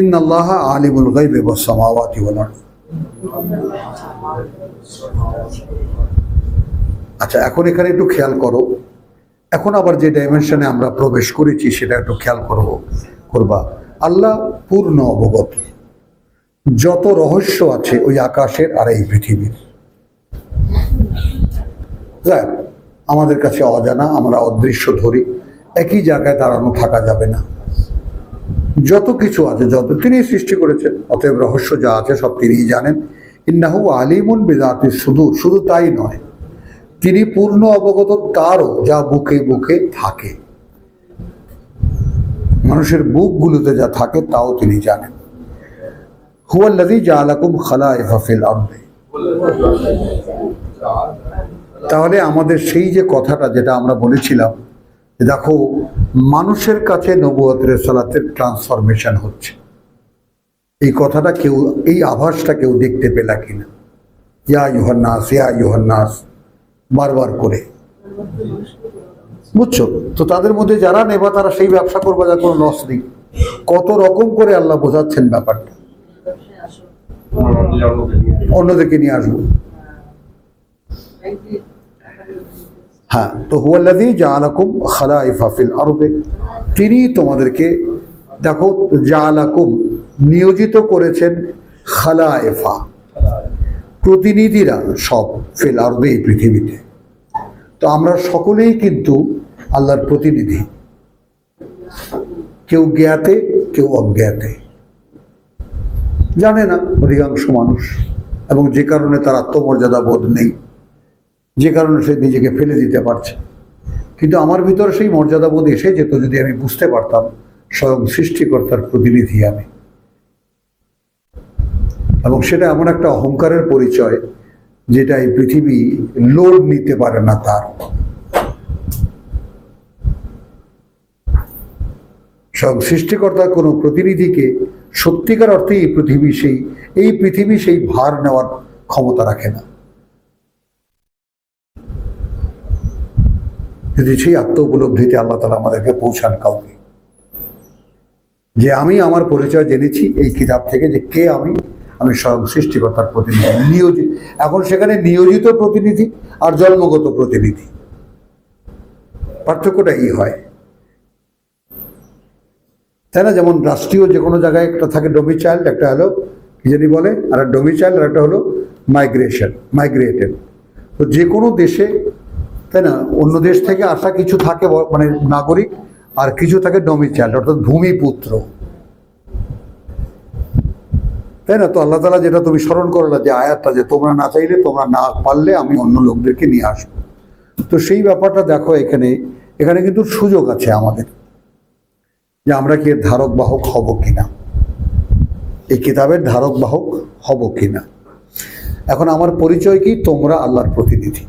ইন্নাল্লাহ আলিমুল গাইবে ওয়াল আচ্ছা এখন এখানে একটু খেয়াল করো। এখন আবার যে ডাইমেনশনে আমরা প্রবেশ করেছি, সেটা একটু খেয়াল করব করবা। আল্লাহ পূর্ণ অবগত। যত রহস্য আছে ওই আকাশের আর এই পৃথিবীর। আমাদের কাছে অজানা, আমরা অদৃশ্য ধরি। একই জায়গায় দাঁড়ানো থাকা যাবে না। যত কিছু আছে, যত তিনি সৃষ্টি করেছেন, অতএব রহস্য যা আছে সব তিনিই জানেন। ইন্নাহু আলিমুন বেদাতি শুধু শুধু তাই নয়, তিনি পূর্ণ অবগত তারও যা বুকে বুকে থাকে। মানুষের বুকগুলোতে যা থাকে, তাও তিনি জানেন। হুয়াল্লাযী জাআলাকুম খালাইফা ফিল আরদি। তাহলে আমাদের সেই যে কথাটা যেটা আমরা বলেছিলাম দেখো মানুষের কাছে নবুয়তের সালাতের ট্রান্সফরমেশন হচ্ছে। এই কথাটা কেউ এই আভাসটা কেউ দেখতে পেলা কিনা? ইয়া ইউহান্নাস ইয়া ইউহান্নাস বারবার করে। বুঝছ? তো তাদের মধ্যে যারা নেবা তারা সেই ব্যবসা করবে যার কোনো লস নেই। কত রকম করে আল্লাহ বোঝাচ্ছেন ব্যাপারটা। অন্যদেরকে নিয়ে আসব। হ্যাঁ তো হুয়াল্লাদি জালাকুম খালাইফা ফিল আরবে তিনি তোমাদেরকে দেখো জালাকুম নিয়োজিত করেছেন খালাইফা, প্রতিনিধিরা সব ফিল আরবে এই পৃথিবীতে। তো আমরা সকলেই কিন্তু আল্লাহর প্রতিনিধি। কেউ জ্ঞাতে, কেউ অজ্ঞাতে। জানে না, অধিকাংশ মানুষ। এবং যে কারণে তার আত্মমর্যাদা বোধ নেই। যে কারণে সে নিজেকে ফেলে দিতে পারছে। কিন্তু আমার ভিতরে সেই মর্যাদা বোধ এসে যেত যদি আমি বুঝতে পারতাম স্বয়ং সৃষ্টিকর্তার প্রতিনিধি আমি। এবং সেটা এমন একটা অহংকারের পরিচয় যেটা এই পৃথিবী লোড নিতে পারে না তার। স্বয়ং সৃষ্টিকর্তার কোনো প্রতিনিধিকে সত্যিকার অর্থে এই পৃথিবী সেই এই পৃথিবী সেই ভার নেওয়ার ক্ষমতা রাখে না। যদি সেই আত্ম উপলব্ধিতে আল্লাহ তালা আমাদেরকে পৌঁছান কাউকে। যে আমি আমার পরিচয় জেনেছি এই কিতাব থেকে যে কে আমি আমি স্বয়ং সৃষ্টিকর্তার প্রতিনিধি নিয়োজিত এখন সেখানে নিয়োজিত প্রতিনিধি আর জন্মগত প্রতিনিধি। পার্থক্যটা এই হয়। তাই না? যেমন রাষ্ট্রীয় যে কোনো জায়গায় একটা থাকে ডোমিচাইল্ড একটা হলো কি জানি বলে? আর ডোমিচাইল্ড আর একটা হলো মাইগ্রেশন মাইগ্রেটেড তো যে কোনো দেশে তাই না? অন্য দেশ থেকে আসা কিছু থাকে মানে নাগরিক আর কিছু থাকে ডোমিচাইল্ড অর্থাৎ ভূমিপুত্র। তাই না? তো আল্লাহ তালা যেটা তুমি স্মরণ করো না যে আয়াতটা যে তোমরা না চাইলে তোমরা না পারলে আমি অন্য লোকদেরকে নিয়ে আসব। তো সেই ব্যাপারটা দেখো এখানে এখানে কিন্তু সুযোগ আছে আমাদের যে আমরা কি ধারক বাহক হব কিনা। এই কিতাবের ধারক বাহক হব কিনা। এখন আমার পরিচয় কি? তোমরা আল্লাহর প্রতিনিধি।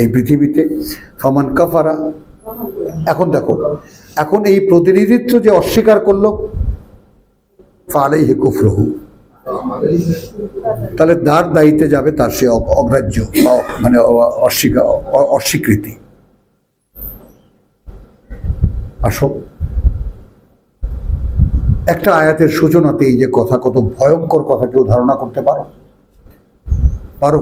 এই পৃথিবীতে। সমান কাফারা, এখন দেখো, এখন এই প্রতিনিধিত্ব যে অস্বীকার করল ফালেই হে কুফরহু। তাহলে তার দায়িত্বে যাবে তার সে অগ্রাহ্য মানে অস্বীকার অস্বীকৃতি। আসো। একটা আয়াতের সূচনাতে এই যে কথা, কত ভয়ঙ্কর কথা কেউ ধারণা করতে পারো? পারো?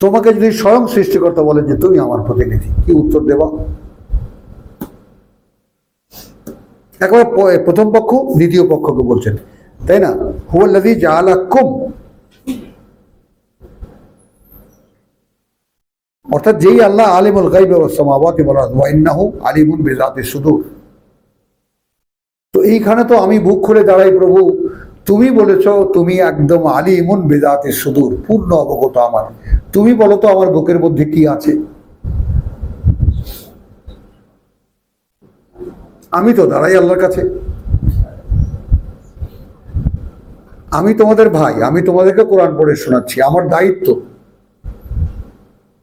তোমাকে যদি স্বয়ং সৃষ্টিকর্তা বলেন যে তুমি আমার প্রতিনিধি, কি উত্তর দেবা? একবার প্রথম পক্ষ, দ্বিতীয় পক্ষকে বলছেন। তাই না? হুয়াল্লাযী জাআলাকুম। অর্থাৎ যেই আল্লাহ আলিমুল গাইব সামাওয়াতি ওয়াল আরদ ওয়া ইন্নাহু আলিমুন বিযাতি সুদূর। তো এইখানে তো আমি বুক খুলে দাঁড়াই প্রভু তুমি বলেছ, তুমি একদম আলিমুন বেদাতে সুদূর, পূর্ণ অবগত আমার। তুমি বলো তো, আমার বুকের মধ্যে কি আছে? আমি তো দাঁড়াই আল্লাহর কাছে। আমি তোমাদের ভাই, আমি তোমাদেরকে কোরআন পড়ে শোনাচ্ছি, আমার দায়িত্ব।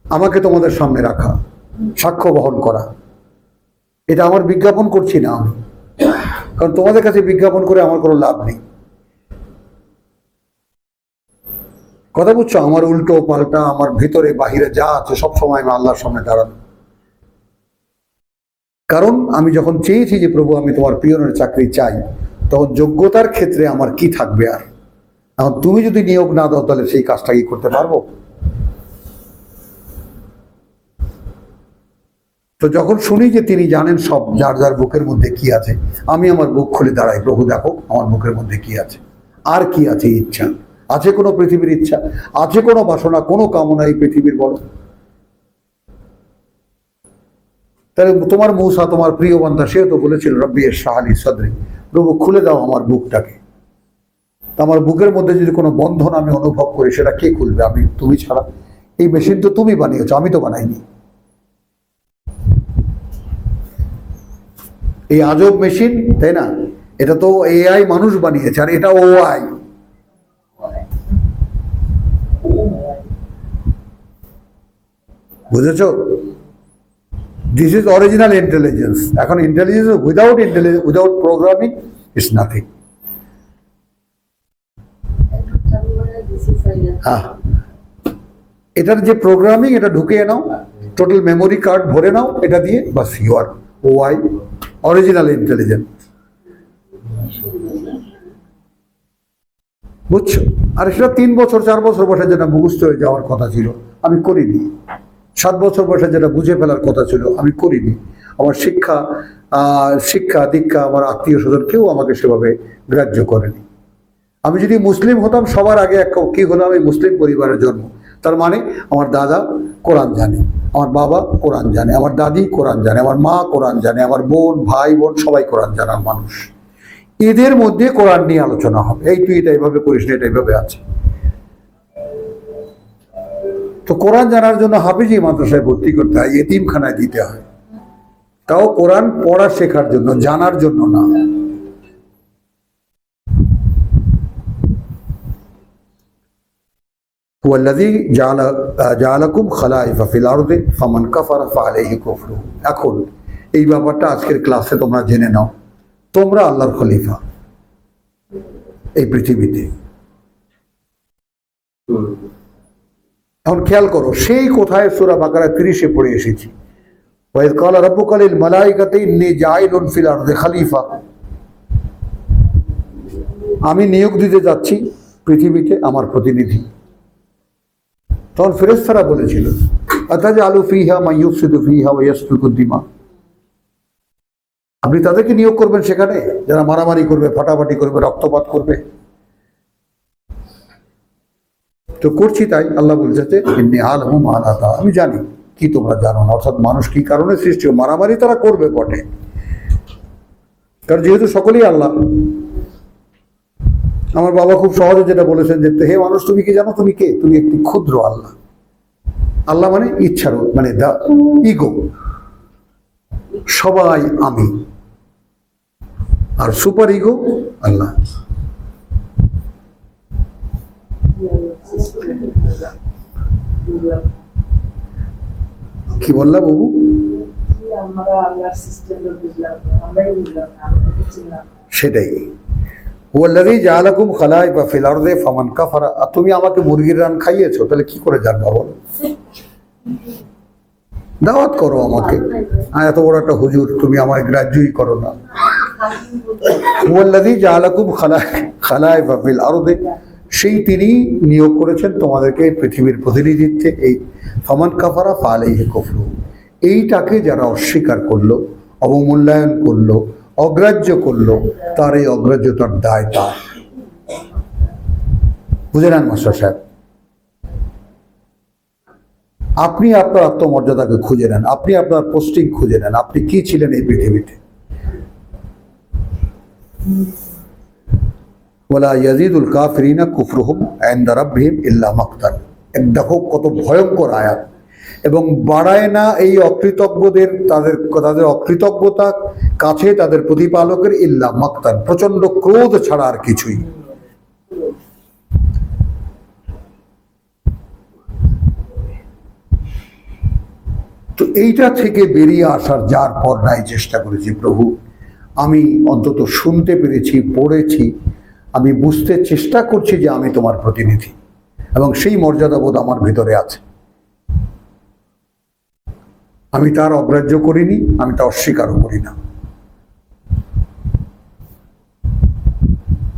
আমাকে তোমাদের সামনে রাখা, সাক্ষ্য বহন করা। এটা আমার বিজ্ঞাপন করছি না আমি। কারণ তোমাদের কাছে বিজ্ঞাপন করে আমার কোনো লাভ নেই। কথা বুঝছ? আমার উল্টো, পাল্টা, আমার ভিতরে, বাহিরে যা আছে সব সময় আমি আল্লাহর সামনে দাঁড়ানো। কারণ আমি যখন চেয়েছি যে প্রভু, আমি তোমার পিয়নের চাকরি চাই, তখন যোগ্যতার ক্ষেত্রে আমার কি থাকবে আর? এখন তুমি যদি নিয়োগ না দাও, তাহলে সেই কাজটা কি করতে পারব? তো যখন শুনি যে তিনি জানেন সব, যার যার বুকের মধ্যে কি আছে, আমি আমার বুক খুলে দাঁড়াই, প্রভু দেখো, আমার বুকের মধ্যে কি আছে, আর কি আছে ইচ্ছা? আছে কোনো পৃথিবীর ইচ্ছা আছে কোনো বাসনা, কোনো কামনা এই পৃথিবীর বলো। তাহলে তোমার মৌসা, তোমার প্রিয় বান্ধা সেও তো বলেছিল, রব্বি এর সাহালি সদরি, প্রভু খুলে দাও আমার বুকটাকে। আমার বুকের মধ্যে যদি কোনো বন্ধন আমি অনুভব করি, সেটা কে খুলবে? আমি, তুমি ছাড়া। এই মেশিন তো তুমি বানিয়েছো, আমি তো বানাইনি। এই আজব মেশিন, তাই না? এটা তো এআই মানুষ বানিয়েছে, আর এটা ও বুঝেছ? দিস ইজ অরিজিনাল ইন্টেলিজেন্স এখন intelligence without intelligence without programming is nothing এটার যে প্রোগ্রামিং এটা ঢুকিয়ে নাও টোটাল মেমোরি কার্ড ভরে নাও, এটা দিয়ে বাস you are O I original intelligent বুঝছ? আর সেটা তিন বছর, চার বছর বসে যেটা মুখস্থ হয়ে যাওয়ার কথা ছিল, আমি করিনি। সাত বছর বয়সে যেটা বুঝে ফেলার কথা ছিল, আমি করিনি। আমার শিক্ষা শিক্ষা, দীক্ষা আমার আত্মীয় স্বজন কেউ আমাকে সেভাবে গ্রাহ্য করেনি। আমি যদি মুসলিম হতাম, সবার আগে এক কি হলো আমি মুসলিম পরিবারের জন্ম। তার মানে আমার দাদা কোরআন জানে, আমার বাবা কোরআন জানে, আমার দাদি কোরআন জানে, আমার মা কোরআন জানে, আমার বোন, ভাই, বোন সবাই কোরআন জানার মানুষ। এদের মধ্যে কোরআন নিয়ে আলোচনা হবে। এই তুই এটা এইভাবে করিস না, এটা এইভাবে আছে। তো কোরআন জানার জন্য হাফিজি মাদ্রাসায় ভর্তি করতে হয়, এতিমখানায় দিতে হয়। তাও কোরআন পড়া শেখার জন্য, জানার জন্য না। এখন, এই ব্যাপারটা আজকের ক্লাসে তোমরা জেনে নাও। তোমরা আল্লাহর খলিফা এই পৃথিবীতে। এখন খেয়াল করো, সেই কোথায় সুরা বাকারা তিরিশে পড়ে এসেছি। খলিফা। আমি নিয়োগ দিতে যাচ্ছি পৃথিবীতে আমার প্রতিনিধি। তখন ফেরেস্তারা বলেছিল অর্থাৎ আলু ফিহা মাইয়ুফসিদু ফিহা ওয়াসফিকুদ্দিমা আপনি তাদেরকে নিয়োগ করবেন সেখানে? যারা মারামারি করবে, ফাটাফাটি করবে, রক্তপাত করবে। তো করছি তাই, আল্লাহ বলছে এমনি আল হুম আলাদা আমি জানি, কি তোমরা জানো না, অর্থাৎ মানুষ কি কারণে সৃষ্টি মারামারি তারা করবে বটে। কারণ যেহেতু সকলেই আল্লাহ। আমার বাবা খুব সহজে যেটা বলেছেন যে, হে মানুষ, তুমি কি জানো, তুমি কে? তুমি একটি ক্ষুদ্র আল্লাহ। আল্লাহ মানে ইচ্ছার মানে দা, ইগো। সবাই আমি। আর সুপার ইগো আল্লাহ। কি বললা বাবু? সেটাই। ওয়াল্লাযী জাআলাকুম খালাইফা ফিল আরদি ফামান কাফারা। আর তুমি আমাকে মুরগির রান খাইয়েছো তাহলে কি করে জানবা বলো? দাওয়াত করো আমাকে। এত বড় একটা হুজুর তুমি আমার গ্রাহ্যই করো না। ওয়াল্লাযী জাআলাকুম খালাই খালাইফা ফিল আরদি। সেই তিনি নিয়োগ করেছেন তোমাদেরকে পৃথিবীর প্রতিনিধিত্বে, এই ফামান কাফারা ফালাইহি কুফরু। এইটাকে যারা অস্বীকার করল, অবমূল্যায়ন করল, অগ্রাহ্য করল, তার এই অগ্রাহ্যতার দায় তার। বুঝে নেন মাস্টার সাহেব? আপনি আপনার আত্মমর্যাদাকে খুঁজে নেন, আপনি আপনার পোস্টিং খুঁজে নেন, আপনি কি ছিলেন এই পৃথিবীতে? ওলা ইয়াজিদুল কাফিরিনা কুফরুহুম ইনদা রাব্বিহিম ইল্লা মাকতান। দেখো কত ভয়ঙ্কর আয়াত। এবং বাড়ায় না এই অকৃতজ্ঞদের, তাদের তাদের অকৃতজ্ঞতা কাছে তাদের প্রতিপালকের ইল্লা মাকতান। প্রচণ্ড ক্রোধ ছাড়া আর কিছুই। তো এইটা থেকে বেরিয়ে আসার যার পর নাই চেষ্টা করেছি প্রভু। আমি অন্তত শুনতে পেরেছি, পড়েছি। আমি বুঝতে চেষ্টা করছি যে আমি তোমার প্রতিনিধি এবং সেই মর্যাদাবোধ আমার ভিতরে আছে। আমি তার অগ্রাহ্য করিনি, আমি তা অস্বীকারও করি না।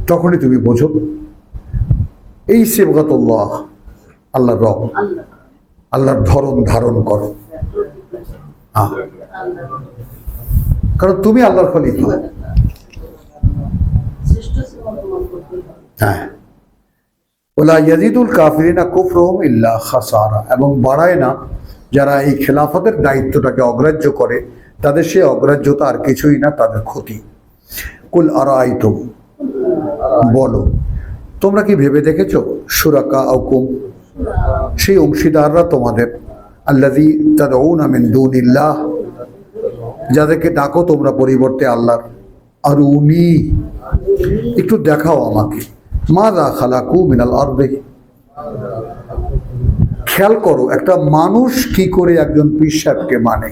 তখনই তুমি বোঝো, এই সেবগাতুল্লাহ আল্লাহর রব আল্লাহ আল্লাহর ধরন ধারণ করো। কারণ তুমি আল্লাহর খলিফা শ্রেষ্ঠ সেবা তোমার করতেই হবে হ্যাঁ। ওলা ইয়াজিদুল কাফিরিনা কুফরহম ইল্লা খাসারা। এবং বাড়ায় না, যারা এই খেলাফতের দায়িত্বটাকে অগ্রাহ্য করে, তাদের সে অগ্রাহ্যতা আর কিছুই না, তাদের ক্ষতি। কুল আরাইতুম, বলো, তোমরা কি ভেবে দেখেছ? সুরাকা আউকুম সেই অংশীদাররা তোমাদের আল্লাদি তাদউনা মিন দুনিল্লাহ, যাদেরকে ডাকো তোমরা পরিবর্তে আল্লাহর। আর উনি একটু দেখাও আমাকে। মাদা খালাকু মিনাল আরবে খেয়াল করো, একটা মানুষ কি করে একজন পিসাবকে মানে?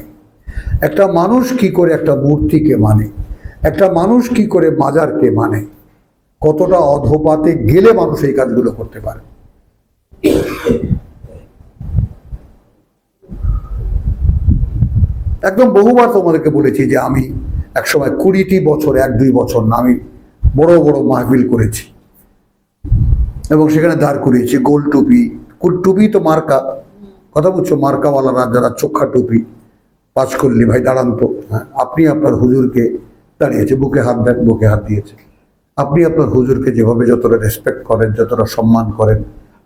একটা মানুষ কি করে একটা মূর্তিকে মানে? একটা মানুষ কি করে মাজারকে মানে? কতটা অধপাতে গেলে মানুষ এই কাজগুলো করতে পারে? একদম বহুবার তোমাদেরকে বলেছি যে আমি একসময় কুড়িটি বছর, এক দুই বছর না, আমি বড় বড় মাহফিল করেছি। এবং সেখানে দাঁড় করিয়েছি গোল টুপি। টুপি তো মার্কা। কথা বলছো মার্কাওয়ালারা যারা চোখা টুপি পাঁচ করলি ভাই দাঁড়ান তো। হ্যাঁ, আপনি আপনার হুজুরকে দাঁড়িয়েছে বুকে হাত দেন বুকে হাত দিয়েছে। আপনি আপনার হুজুরকে যেভাবে যতটা রেসপেক্ট করেন যতটা সম্মান করেন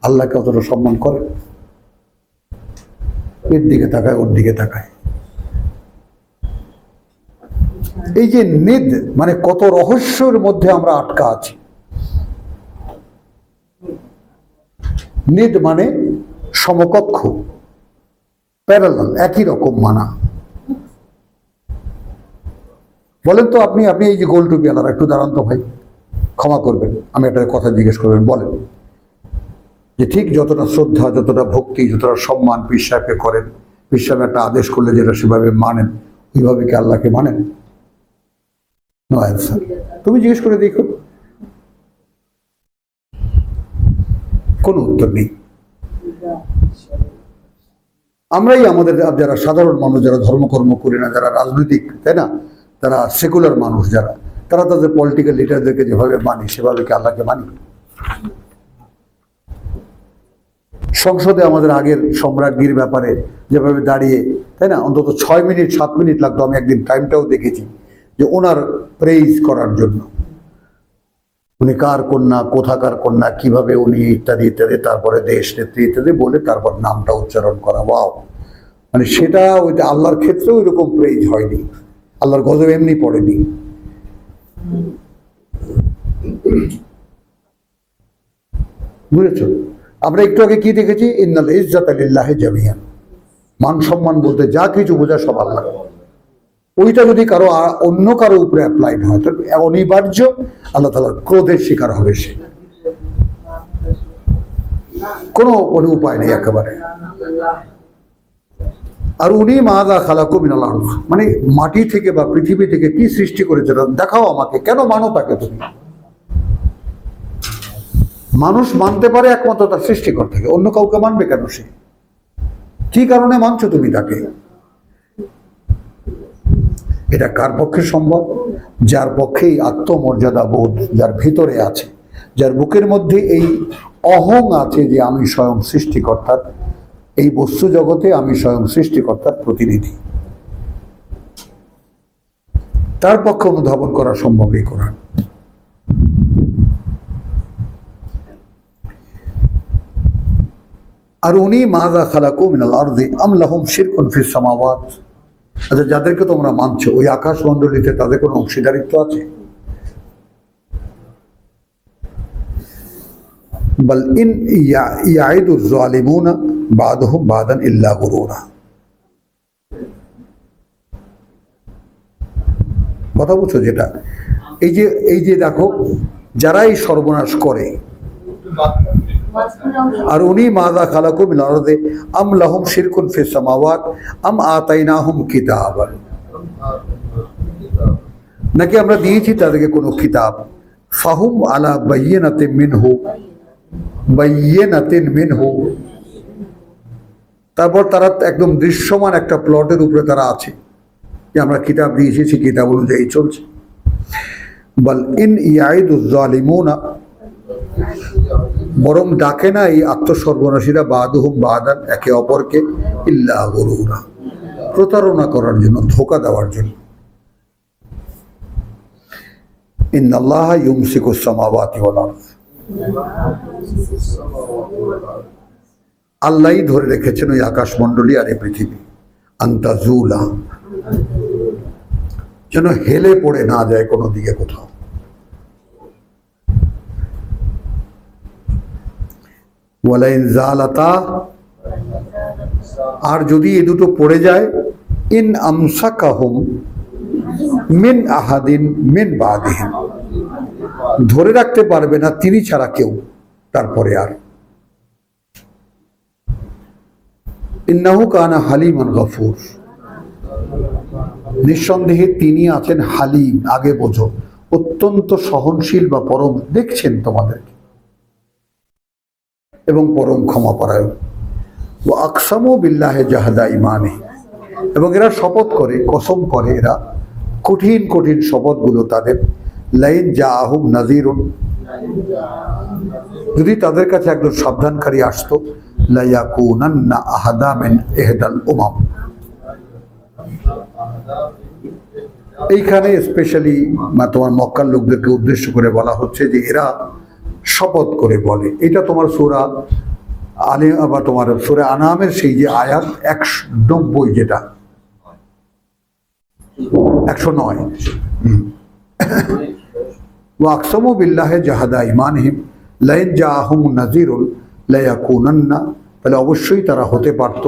আল্লাহকে অতটা সম্মান করেন এর দিকে তাকায় ওর দিকে তাকায়। এই যে নিদ মানে কত রহস্যের মধ্যে আমরা আটকা আছি। নিদ মানে সমকক্ষ প্যারালাল একই রকম মানা। বলেন তো আপনি আপনি এই যে গোল টুপি আলাদা, একটু দাঁড়ান তো ভাই, ক্ষমা করবেন, আমি একটা কথা জিজ্ঞেস করবেন, বলেন যে ঠিক যতটা শ্রদ্ধা, যতটা ভক্তি, যতটা সম্মান বিশ্বাসকে করেন সাহেব একটা আদেশ করলে যেটা সেভাবে মানেন, ওইভাবে কি আল্লাহকে মানেন? নো অ্যান্সার তুমি জিজ্ঞেস করে দেখো। কোনো উত্তর নেই। আমরাই আমাদের যারা সাধারণ মানুষ, যারা ধর্মকর্ম করি না, যারা রাজনৈতিক, তাই না? তারা সেকুলার মানুষ যারা, তারা তাদের পলিটিক্যাল লিডারদেরকে যেভাবে মানি, সেভাবে কি আল্লাহকে মানি? সংসদে আমাদের আগের সম্রাজ্ঞীর ব্যাপারে যেভাবে দাঁড়িয়ে, তাই না? অন্তত ছয় মিনিট, সাত মিনিট লাগতো, আমি একদিন টাইমটাও দেখেছি যে ওনার প্রেইজ করার জন্য। উনি কার কন্যা, কোথাকার কন্যা, কীভাবে উনি ইত্যাদি ইত্যাদি, তারপরে দেশ, নেত্রী ইত্যাদি বলে তারপর নামটা উচ্চারণ করা, ওয়াও। মানে সেটা ওইটা আল্লাহর ক্ষেত্রেও এরকম প্রেইজ হয়নি। আল্লাহর গজব এমনি পড়েনি। বুঝেছ? আমরা একটু আগে কি দেখেছি? ইন্নাল ইজ্জাত আলিল্লাহে জামিয়ান মান সম্মান বলতে যা কিছু বোঝা সব আল্লাহ ওইটা যদি কারও অন্য কারও উপরে অ্যাপ্লাইড হয় তো অনিবার্য আল্লাহ তালার ক্রোধের শিকার হবে সে। কোনো কোনো উপায় নেই একেবারে। আর উনি মাদা খালাকু মিনাল আরদ। মানে মাটি থেকে বা পৃথিবী থেকে কি সৃষ্টি করেছে দেখাও আমাকে, কেন মানো তাকে তুমি? মানুষ মানতে পারে একমাত্র তার সৃষ্টিকর্তাকে, অন্য কাউকে মানবে কেন সে? কি কারণে মানছো তুমি তাকে? এটা কার পক্ষে সম্ভব? যার পক্ষেই আত্মমর্যাদা বোধ যার ভিতরে আছে, যার বুকের মধ্যে এই অহং আছে যে আমি স্বয়ং সৃষ্টিকর্তার, এই বস্তু জগতে আমি স্বয়ং সৃষ্টিকর্তার প্রতিনিধি। তার পক্ষে অনুধাবন করা সম্ভব এই কোরআন। আর উনি মাদা খালাকু মিনাল আরদি, আম লাহুম শিরকুন ফিস সামাওয়াত। আচ্ছা যাদেরকে তোমরা মানছো, ওই আকাশ মণ্ডলীতে তাদের কোনো অংশীদারিত্ব আছে? বল, ইন ইয়াইদু জালিমুনা বাদহুম বাদান ইল্লা কথা বুঝছ যেটা? এই যে এই যে দেখো যারা এই সর্বনাশ করে আর উনি মাদা খালাকু মিল আরদে, আম লাহুম শিরকুন ফিস সামাওয়াত, আম আতাইনাহুম কিতাবান। নাকি আমরা দিয়েছি তাদেরকে কোনো কিতাব? ফাহুম আলা বাইয়িনাতিন মিনহু বাইয়িনাতিন মিনহু। তারপর তারা একদম দৃশ্যমান একটা প্লটের উপরে তারা আছে। যে আমরা কিতাব দিয়েছি সেই কিতাব অনুযায়ী চলছে। বল ইন ইয়াইদুজ্জালিমুনা বরং ডাকে না এই আত্মসর্বনাশীরা, বাদুহুম বাদান, একে অপরকে ইল্লা গরুরা। প্রতারণা করার জন্য, ধোকা দেওয়ার জন্য। ইন্নাল্লাহ ইউমসিকুস সামাওয়াতি ওয়াল আরদ। আল্লাহই ধরে রেখেছেন ওই আকাশমণ্ডলী আর এই পৃথিবী। আন্তাজুলা যেন হেলে পড়ে না যায় কোনো দিকে কোথাও। ওয়ালাইন জালাতা, আর যদি এ দুটো পড়ে যায়, ইন আমসাকাহুম মিন আহাদিন মিন বাদিহিন ধরে রাখতে পারবে না তিনি ছাড়া কেউ, তারপরে আর। ইন্নাহু কানা হালিমান গফুর। নিঃসন্দেহে তিনি আছেন হালিম, আগে বোঝো। অত্যন্ত সহনশীল বা পরম, দেখছেন তোমাদেরকে। এবং পরম ক্ষমাপরায়ণ ও আকসামু বিল্লাহে জাহাদা ইমানে এবং এরা শপথ করে, কসম করে এরা কঠিন কঠিন শপথগুলো তাদের। লাইন যা আহুম নাজিরুন যদি তাদের কাছে একজন সাবধানকারী আসতো লাইয়াকুনান্না আহাদা মিন এহদাল উমাম। এইখানে স্পেশালি তোমার মক্কার লোকদেরকে উদ্দেশ্য করে বলা হচ্ছে যে এরা শপথ করে বলে। এটা তোমার সুরা আলে, বা তোমার সুরে আনামের সেই যে আয়াত একশো নব্বই যেটা। একশো নয়। ওয়াকসমু বিল্লাহে জাহাদা ইমানহিম লাইন জাহুম নাজিরুল লাইয়াকুনান্না তাহলে অবশ্যই তারা হতে পারত।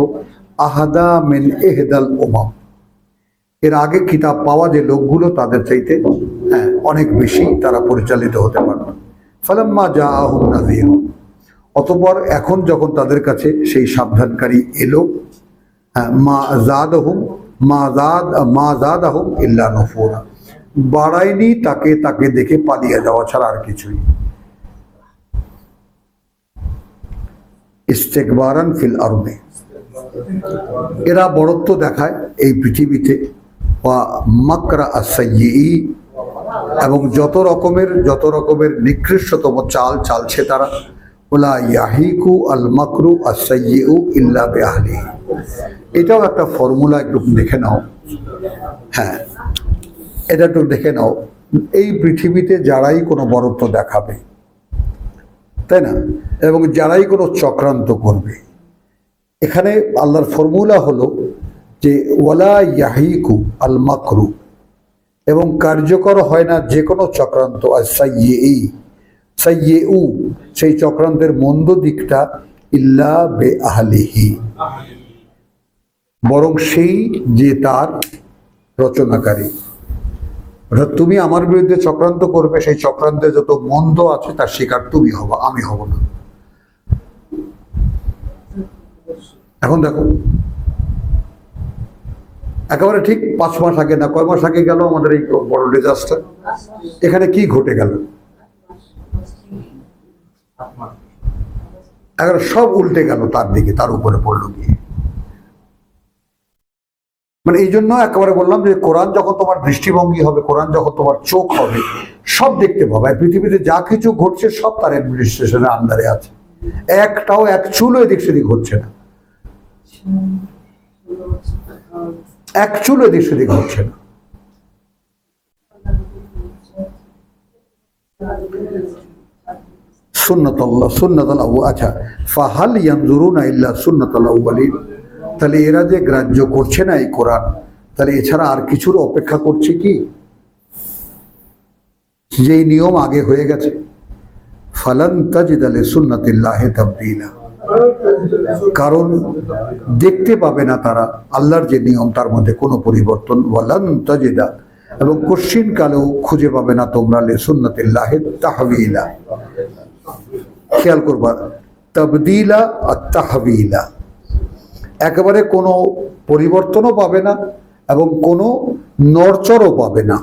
আহাদা মিন এহদাল ওমাম এর আগে কিতাব পাওয়া যে লোকগুলো তাদের চাইতে হ্যাঁ অনেক বেশি তারা পরিচালিত হতে পারত। ফালাম্মা যা আহুম নাজির অতপর এখন যখন তাদের কাছে সেই সাবধানকারী এলো হ্যাঁ মা জাদ মা জাদ মা জাদ আহুম ইল্লা নফুরা। বাড়ায়নি তাকে তাকে দেখে পালিয়ে যাওয়া ছাড়া আর কিছুই। ইস্তেকবারান ফিল এরা বড়ত্ব দেখায় এই পৃথিবীতে। বা মাকরা এবং যত রকমের যত রকমের নিকৃষ্টতম চাল, চালছে তারা। ওলা ইয়াহিকু আল মাকরু আসাইয়ু ইল্লা বেআলি এটাও একটা ফর্মুলা, একটু দেখে নাও। হ্যাঁ এটা একটু দেখে নাও। এই পৃথিবীতে যারাই কোনো বড়ত্ব দেখাবে, তাই না? এবং যারাই কোনো চক্রান্ত করবে। এখানে আল্লাহর ফর্মুলা হলো যে ওয়ালা ইয়াহিকু আল মাকরু এবং কার্যকর হয় না যে কোনো চক্রান্ত, আর সাইয়ে ই সাইয়ে উ সেই চক্রান্তের মন্দ দিকটা ইল্লা বে আহলিহি বরং সেই যে তার রচনাকারী। অর্থাৎ তুমি আমার বিরুদ্ধে চক্রান্ত করবে, সেই চক্রান্তে যত মন্দ আছে তার শিকার তুমি হবা, আমি হব না। এখন দেখো একেবারে ঠিক পাঁচ মাস আগে না কয় মাস আগে গেল আমাদের এই বড় ডিজাস্টার এখানে কি ঘটে গেল? সব উল্টে গেল তার দিকে, তার উপরে পড়ল গিয়ে। মানে এই জন্য একেবারে বললাম যে কোরআন যখন তোমার দৃষ্টিভঙ্গি হবে, কোরআন যখন তোমার চোখ হবে, সব দেখতে পাবে। পৃথিবীতে যা কিছু ঘটছে সব তার অ্যাডমিনিস্ট্রেশনের আন্ডারে আছে। একটাও এক চুলো এদিক সেদিক হচ্ছে না। এক চুলো এদিক সেদিক হচ্ছে না। সুন্নতল্লাহ সুন্নতল আচ্ছা ফাহাল ইয়ানজুরুনা ইল্লা সুন্নতল আউয়ালিন। তাহলে এরা যে গ্রাহ্য করছে না এই কোরআন, তাহলে এছাড়া আর কিছুর অপেক্ষা করছে কি? যেই নিয়ম আগে হয়ে গেছে। ফালান তাজিদ আলে সুন্নাতিল্লাহে তাবদিলা। কারণ দেখতে পাবে না তারা আল্লাহর যে নিয়ম, তার মধ্যে কোনো পরিবর্তন। ওয়ালান তাজিদা। এবং কশ্চিন কালেও খুঁজে পাবে না তোমরা লে সুন্নাতিল্লাহে তাহবিলা। খেয়াল করবা, তবদিলা আর তাহবিলা। একেবারে কোনো পরিবর্তনও পাবে না এবং কোনো নড়চড়ও পাবে না।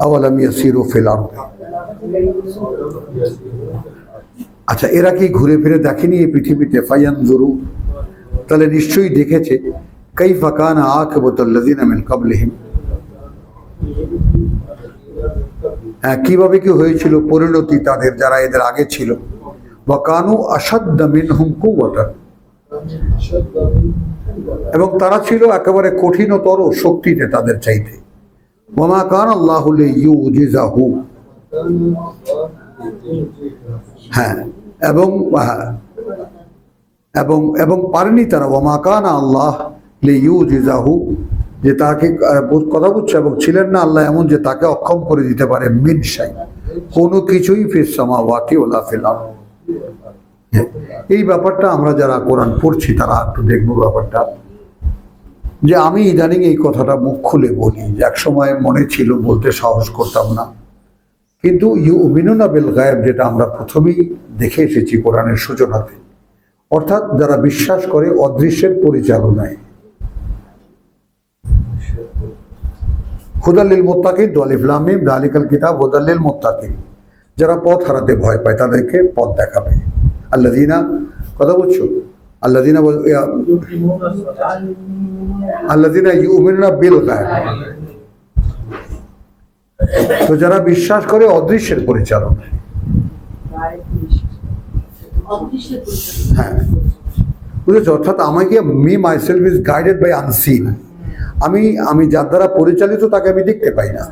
আওয়ালাম ইয়াসিরু ফিল আরদি। আচ্ছা এরা কি ঘুরে ফিরে দেখেনি এই পৃথিবীতে? ফাইয়ান জরু। তাহলে নিশ্চয়ই দেখেছে। কই ফাকান আখবতুল্লাদিন মিন কাবলিহিম হ্যাঁ কীভাবে কি হয়েছিল? পরিণতি তাদের, যারা এদের আগে ছিল। বা কানু আসাদ্দ মিনহুম কুওয়াতান। এবং তারা ছিল একেবারে কঠিনতর শক্তিতে তাদের চাইতে। ওমা কান আল্লাহ ইউজিজাহু হ্যাঁ এবং এবং এবং পারেনি তারা ওমা কান আল্লাহ ইউজিজাহু যে তাকে কথা বুঝছে এবং ছিলেন না আল্লাহ এমন যে তাকে অক্ষম করে দিতে পারে মিনসাই কোনো কিছুই ফির সামাওয়াতি ওলা ফিলাম এই ব্যাপারটা আমরা যারা কোরআন পড়ছি, তারা একটু দেখব ব্যাপারটা। যে আমি ইদানিং এই কথাটা মুখ খুলে বলি, যে এক সময় মনে ছিল বলতে সাহস করতাম না। কিন্তু ইউ মিনুনা বেল গায়েব যেটা আমরা প্রথমেই দেখে এসেছি কোরআনের সূচনাতে অর্থাৎ যারা বিশ্বাস করে অদৃশ্যের পরিচালনায়। হুদাল্লিল মোত্তাকিন দলিফলামিম দালিকাল কিতাব, হুদাল্লিল মোত্তাকিন। যারা পথ হারাতে ভয় পায়, তাদেরকে পথ দেখাবে। আল্লাদিনা কথা বলছো? আল্লাদিনা আল্লাদিনা ইউমিনুনা বিল গায়েব। তো যারা বিশ্বাস করে অদৃশ্যের পরিচালনায় হ্যাঁ। বুঝেছ? অর্থাৎ আমাকে me myself is guided by unseen আমি আমি যার দ্বারা পরিচালিত তাকে আমি দেখতে পাই না।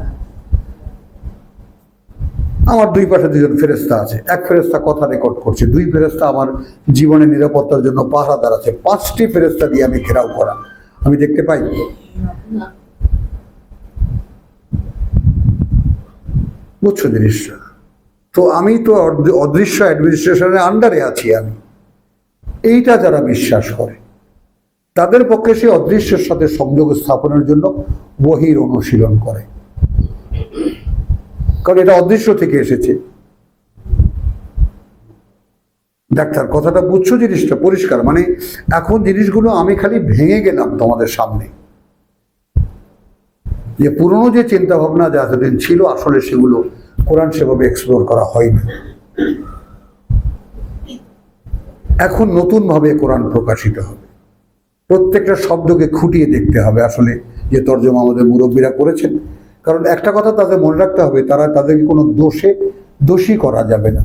আমার দুই পাশে দুজন ফেরেস্তা আছে। এক ফেরেস্তা কথা রেকর্ড করছে। দুই ফেরেস্তা আমার জীবনের নিরাপত্তার জন্য পাহারাদার আছে। পাঁচটি ফেরেস্তা দিয়ে আমি ঘেরাও করা। আমি দেখতে পাই? বুঝছ জিনিসটা? তো আমি তো অদৃশ্য অ্যাডমিনিস্ট্রেশনের আন্ডারে আছি আমি। এইটা যারা বিশ্বাস করে, তাদের পক্ষে সে অদৃশ্যের সাথে সংযোগ স্থাপনের জন্য বহির অনুশীলন করে। কারণ এটা অদৃশ্য থেকে এসেছে। ডাক্তার, কথাটা বুঝছ জিনিসটা? পরিষ্কার। মানে এখন জিনিসগুলো আমি খালি ভেঙে গেলাম তোমাদের সামনে। যে পুরনো যে চিন্তা ভাবনা যা এতদিন ছিল, আসলে সেগুলো কোরআন সেভাবে এক্সপ্লোর করা হয়নি। এখন নতুনভাবে কোরআন প্রকাশিত হবে। প্রত্যেকটা শব্দকে খুঁটিয়ে দেখতে হবে আসলে যে তর্জমা আমাদের মুরব্বীরা করেছেন। কারণ একটা কথা তাদের মনে রাখতে হবে, তারা তাদেরকে কোনো দোষে, দোষী করা যাবে না।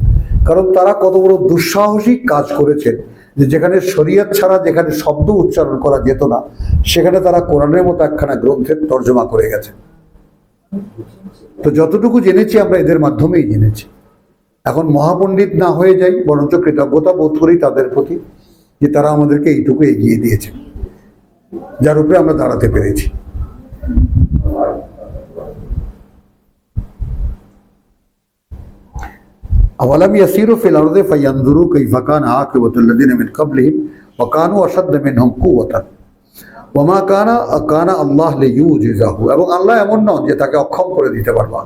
কারণ তারা কত বড় দুঃসাহসিক কাজ করেছেন যে যেখানে শরীয়ত ছাড়া যেখানে শব্দ উচ্চারণ করা যেত না, সেখানে তারা কোরআনের মতো একখানা গ্রন্থের তর্জমা করে গেছে। তো যতটুকু জেনেছি আমরা এদের মাধ্যমেই জেনেছি। এখন মহাপণ্ডিত না হয়ে যাই, বরঞ্চ কৃতজ্ঞতা বোধ করি তাদের প্রতি যে তারা আমাদেরকে এইটুকু এগিয়ে দিয়েছে, যার উপরে আমরা দাঁড়াতে পেরেছি। أولم يسيروا في الأرض فينظروا كيف كان عاقبة الذين من قبلهم وكانوا أشد منهم قوة وما كان كان الله ليعجزه এবং আল্লাহ এমন নন যে তাকে অক্ষম করে দিতে পারবা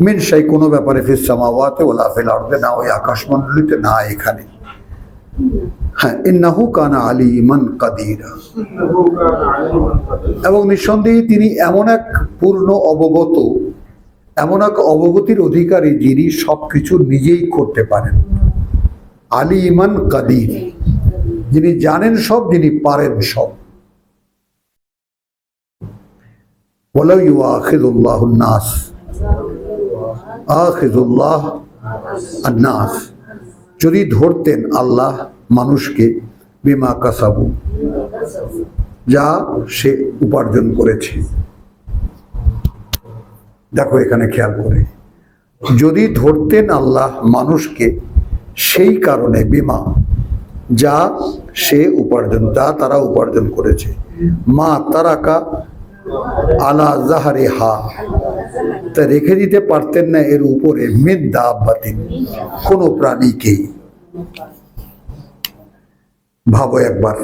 মিন সেই কোনো ব্যাপারে ফিস সামাওয়াতে ওলা ফিল আরদে না ওই আকাশমণ্ডলীতে না এখানে হ্যাঁ ইন্নাহু কানা আলিমান কাদিরা এবং নিঃসন্দেহে তিনি এমন এক পূর্ণ অবগত এমন এক অবগতির অধিকারী যিনি সব কিছু নিজেই করতে পারেন। আলী ইমান কাদির। যিনি জানেন সব, যিনি পারেন সব। যদি ধরতেন আল্লাহ মানুষকে বিমা কাসাবু, যা সে উপার্জন করেছে। দেখো, এখানে খেয়াল করে। যদি ধরতেন আল্লাহ মানুষকে সেই কারণে বিমা যা সে উপার্জন, যা তারা উপার্জন করেছে। মা তারাকা আলা জাহারে হা তা রেখে দিতে পারতেন না, এর উপরে মিদ্দা আব্বাতিন কোনো প্রাণীকেই ভাবো একবার।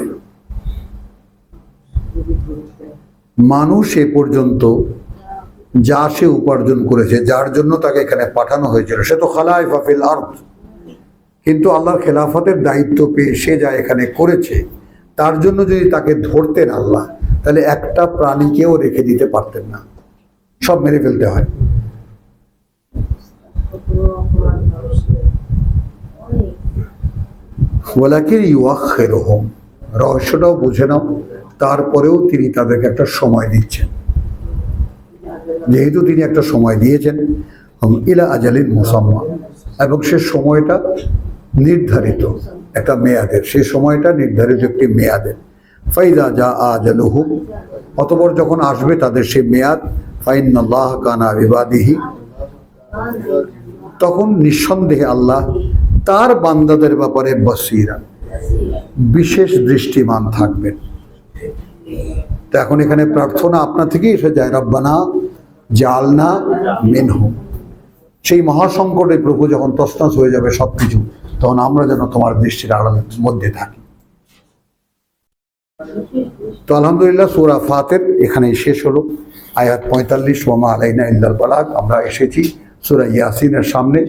মানুষ এ পর্যন্ত যা সে উপার্জন করেছে, যার জন্য তাকে এখানে পাঠানো হয়েছিল। সে তো খালাই ফাফিল আর্থ কিন্তু আল্লাহর খেলাফতের দায়িত্ব পেয়ে সে যা এখানে করেছে, তার জন্য যদি তাকে ধরতেন আল্লাহ, তাহলে একটা প্রাণীকেও রেখে দিতে পারতেন না। সব মেরে ফেলতে হয়। ওলাকে ইউআখের হোম রহস্যটাও বুঝে নাও। তারপরেও তিনি তাদেরকে একটা সময় দিচ্ছেন। যেহেতু তিনি একটা সময় দিয়েছেন ইলা আজালিন মুসাম্মা। এবং সে সময়টা নির্ধারিত একটা মেয়াদের সেই সময়টা নির্ধারিত একটি মেয়াদের। ফাইদা যা আজালুহু, অতপর যখন আসবে তাদের সে মেয়াদ ফাইনাল্লাহ কানা বিবাদিহি। তখন নিঃসন্দেহে আল্লাহ তার বান্দাদের ব্যাপারে বসিরা, বিশেষ দৃষ্টিমান থাকবেন। তো এখন এখানে প্রার্থনা আপনার থেকেই এসে যায়, রব্বানা জালনা মেনহু। সেই মহাসংকটে প্রভু যখন তসনস হয়ে যাবে সব কিছু তখন আমরা যেন তোমার দৃষ্টির আড়ালের মধ্যে থাকি। তো আলহামদুলিল্লাহ, সুরা ফাতের এখানেই শেষ হলো। আয়াত পঁয়তাল্লিশ ওমা আলাইনা ইল্লাল বালাগ। আমরা এসেছি সুরা ইয়াসিনের সামনে।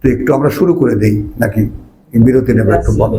তো একটু আমরা শুরু করে দেই, নাকি? বিরতি নেবে একটু বন্ধ.